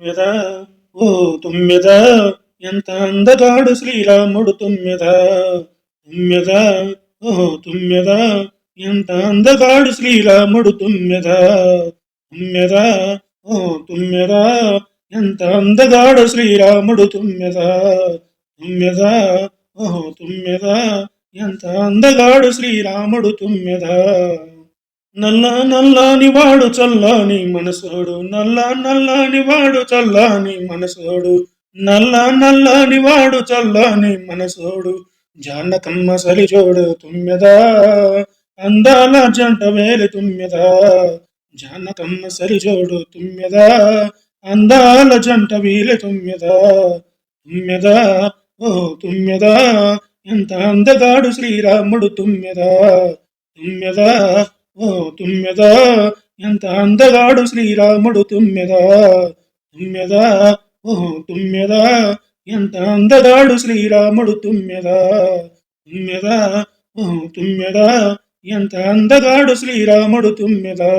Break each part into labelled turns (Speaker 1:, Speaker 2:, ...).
Speaker 1: తుమ్మెద ఓ తుమ్మెద ఎంత అందగాడు శ్రీరాముడు తుమ్మెద తుమ్మెద ఓ తుమ్మెద ఎంత అందగాడు శ్రీరాముడు తుమ్మెద తుమ్మెద ఓ తుమ్మెద ఎంత అందగాడు శ్రీరాముడు తుమ్మెద తుమ్మెద ఓ తుమ్మెద ఎంత అందగాడు శ్రీరాముడు తుమ్మెద నల్ల నల్లాని వాడు చల్లాని మనసోడు. నల్ల నల్లాని వాడు చల్లాని మనసోడు. నల్ల నల్లాని వాడు చల్లాని మనసోడు. జానకమ్మ సలిచోడు తుమ్మెదా. అందాల జంట వేలు తుమ్మెదా. జానకమ్మ సరిచోడు తుమ్మెదా. అందాల జంట వీలు తుమ్మెదా. తుమ్మెదా ఓ తుమ్మెదా. ఎంత అందగాడు శ్రీరాముడు తుమ్మెదా. తుమ్మెదా ఓ తుమ్మెదా ఎంత అందగాడు శ్రీరాముడు తుమ్మెదా తుమ్మెదా ఓ తుమ్మెదా ఎంత అందగాడు శ్రీరాముడు తుమ్మెదా తుమ్మెదా ఓ తుమ్మెదా ఎంత అందగాడు శ్రీరాముడు తుమ్మెదా.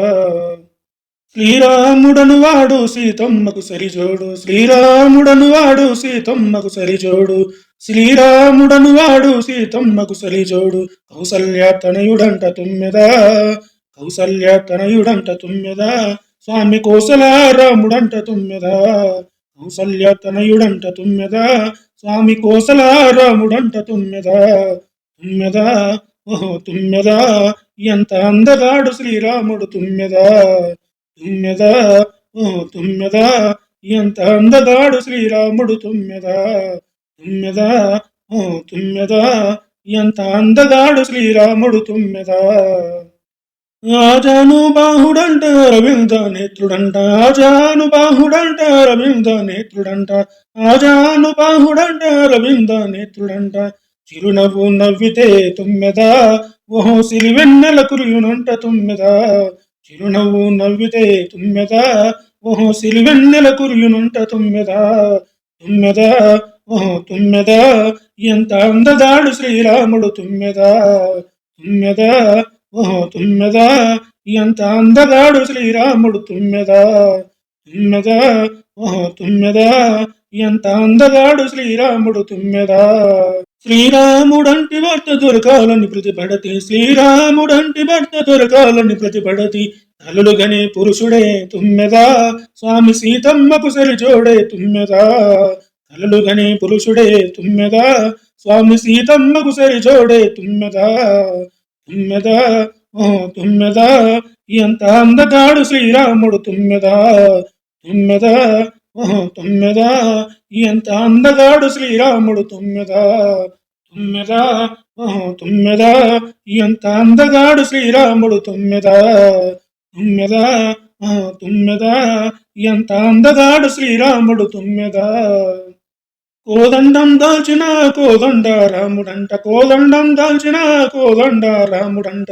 Speaker 1: శ్రీరాముడను వాడు సీతమ్మకు సరిజోడు. శ్రీరాముడను వాడు సీతమ్మకు సరిజోడు. శ్రీరాముడను వాడు సీతమ్మకు సలిజోడు కౌసల్య తనయుడంట తుమ్మెదా. కౌసల్య తనయుడంట తుమ్మెదా. స్వామి కోసలారాముడంట తుమ్మెదా. కౌసల్య తనయుడంట తుమ్మెదా. స్వామి కోసలారాముడంట తుమ్మెదా. తుమ్మెదా. ఓహో తుమ్మెదా. ఎంత అందగాడు శ్రీరాముడు తుమ్మెదా. తుమ్మెదా. ఓహో తుమ్మెదా. ఎంత అందగాడు శ్రీరాముడు తుమ్మెదా. తుమ్మెదా ఓ తుమ్మెదా ఎంత అందగాడు శ్రీరాముడు తుమ్మెదా. ఆజాను బాహుడంట రవీంద్ర నేత్రుడంట ఆజాను బాహుడంట రవీంద్ర నేత్రుడంట ఆజాను బాహుడంట రవీంద్ర నేత్రుడంట. చిరునవ్వు నవ్వితే తుమ్మెదా ఓహో సిరివెన్నెల కురియునంట తుమ్మెదా. చిరునవ్వు నవ్వితే తుమ్మెదా ఓహో సిరివెన్నెల కురియునంట తుమ్మెదా. తుమ్మెదా ఓహో తుమ్మెదా ఎంత అందదాడు శ్రీరాముడు తుమ్మెదా తుమ్మెదా ఓహో తుమ్మెదా ఎంత అందగాడు శ్రీరాముడు తుమ్మెదా తుమ్మెదా ఓహో తుమ్మెదా ఎంత అందగాడు శ్రీరాముడు తుమ్మెదా. శ్రీరాముడంటి భర్త దొరకాలని ప్రతిపడతి శ్రీరాముడంటి భర్త దొరకాలని ప్రతిపడతి తలులుగని పురుషుడే తుమ్మెదా స్వామి సీతమ్మకు సరిచోడే తుమ్మెదా. కలలుగని పురుషుడే తుమ్మెద స్వామి సీతమ్మకు సరిచోడే తుమ్మెద. తుమ్మెద ఓ తుమ్మెదా ఎంత అందగాడు శ్రీరాముడు తుమ్మెదా. తుమ్మెద ఓ తుమ్మెదా ఎంత అందగాడు శ్రీరాముడు తుమ్మెద. తుమ్మెదా ఓ తుమ్మెద ఎంత అందగాడు శ్రీరాముడు తుమ్మెద. తుమ్మెద ఓ తుమ్మెదా ఎంత అందగాడు శ్రీరాముడు తుమ్మెదా. కోదండం దాల్చిన కోదండ రాముడంట కోదండం దాల్చిన కోదండ రాముడంట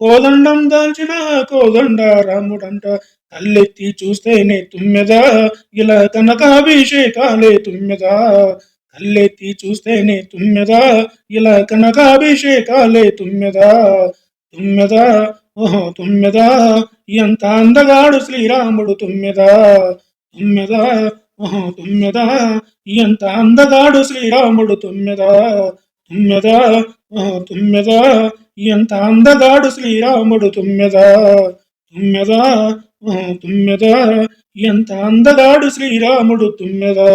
Speaker 1: కోదండం దాల్చిన కోదండ రాముడంట. కళ్ళెత్తి చూస్తేనే తుమ్మెదా ఇలా కనకాభిషేకాలే తుమ్మెదా. కళ్ళెత్తి చూస్తేనే తుమ్మెదా ఇలా కనకాభిషేకాలే తుమ్మెదా. తుమ్మెదా ఓహో తుమ్మెదా ఎంత అందగాడు శ్రీరాముడు తుమ్మెదా. తుమ్మెదా తుమ్మెదా. ఎంత అందగాడు శ్రీరాముడు తుమ్మెదా. తుమ్మెదా. తుమ్మెద. తుమ్మెదా ఎంత అందగాడు శ్రీరాముడు తుమ్మెదా. తుమ్మెదా. తుమ్మెద. తుమ్మెదా ఎంత అందగాడు శ్రీరాముడు తుమ్మెదా.